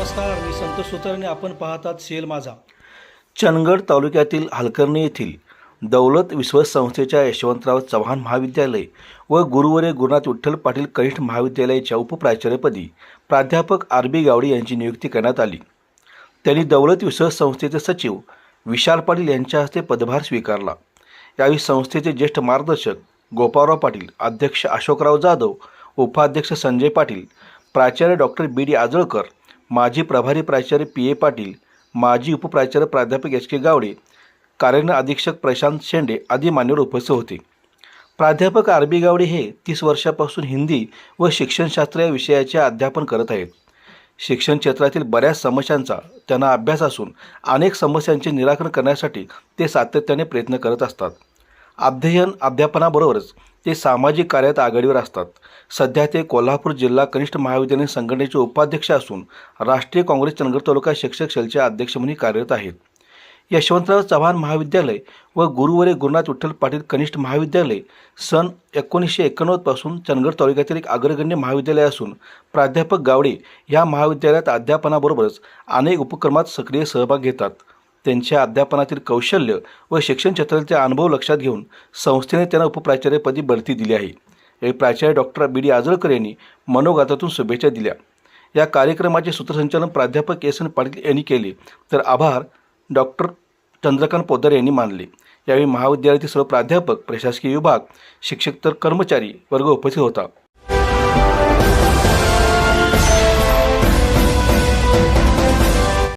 नमस्कार मी संत सुतार आपण पाहतात सेल माझा. चंदगड तालुक्यातील हलकर्णी येथील दौलत विश्वास संस्थेच्या यशवंतराव चव्हाण महाविद्यालय व गुरुवरे गुरुनाथ विठ्ठल पाटील कनिष्ठ महाविद्यालयाच्या उपप्राचार्यपदी प्राध्यापक आर बी गावडे यांची नियुक्ती करण्यात आली. त्यांनी दौलत विश्वास संस्थेचे सचिव विशाल पाटील यांच्या हस्ते पदभार स्वीकारला. यावेळी संस्थेचे ज्येष्ठ मार्गदर्शक गोपाळराव पाटील अध्यक्ष अशोकराव जाधव उपाध्यक्ष संजय पाटील प्राचार्य डॉक्टर बी डी आजळकर माजी प्रभारी प्राचार्य पी ए पाटील माजी उपप्राचार्य प्राध्यापक एच के गावडे कार्यक्रम अधीक्षक प्रशांत शेंडे आदी मान्यवर उपस्थित होते. प्राध्यापक आर बी गावडे हे तीस वर्षापासून हिंदी व शिक्षणशास्त्र या विषयाचे अध्यापन करत आहेत. शिक्षण क्षेत्रातील बऱ्याच समस्यांचा त्यांना अभ्यास असून अनेक समस्यांचे निराकरण करण्यासाठी ते सातत्याने प्रयत्न करत असतात. अध्ययन अध्यापनाबरोबरच ते सामाजिक कार्यात आघाडीवर असतात. सध्या ते कोल्हापूर जिल्हा कनिष्ठ महाविद्यालय संघटनेचे उपाध्यक्ष असून राष्ट्रीय काँग्रेस चंदगड तालुका शिक्षक सेलचे अध्यक्ष म्हणून कार्यरत आहेत. यशवंतराव चव्हाण महाविद्यालय व गुरुवरे गुरुनाथ विठ्ठल पाटील कनिष्ठ महाविद्यालय सन एकोणीसशे एकोणनव्वदपासून चंदगड तालुक्यातील एक अग्रगण्य महाविद्यालय असून प्राध्यापक गावडे या महाविद्यालयात अध्यापनाबरोबरच अनेक उपक्रमात सक्रिय सहभाग घेतात. त्यांच्या अध्यापनातील कौशल्य व शिक्षण क्षेत्रातील अनुभव लक्षात घेऊन संस्थेने त्यांना उपप्राचार्यपदी बढती दिली आहे. यावेळी प्राचार्य डॉक्टर बी डी आजळकर यांनी मनोगातातून शुभेच्छा दिल्या. या कार्यक्रमाचे सूत्रसंचालन प्राध्यापक एस एन पाटील यांनी केले तर आभार डॉक्टर चंद्रकांत पोद्दार यांनी मानले. यावेळी महाविद्यालयातील सर्व प्राध्यापक प्रशासकीय विभाग शिक्षक तर कर्मचारी वर्ग उपस्थित होता.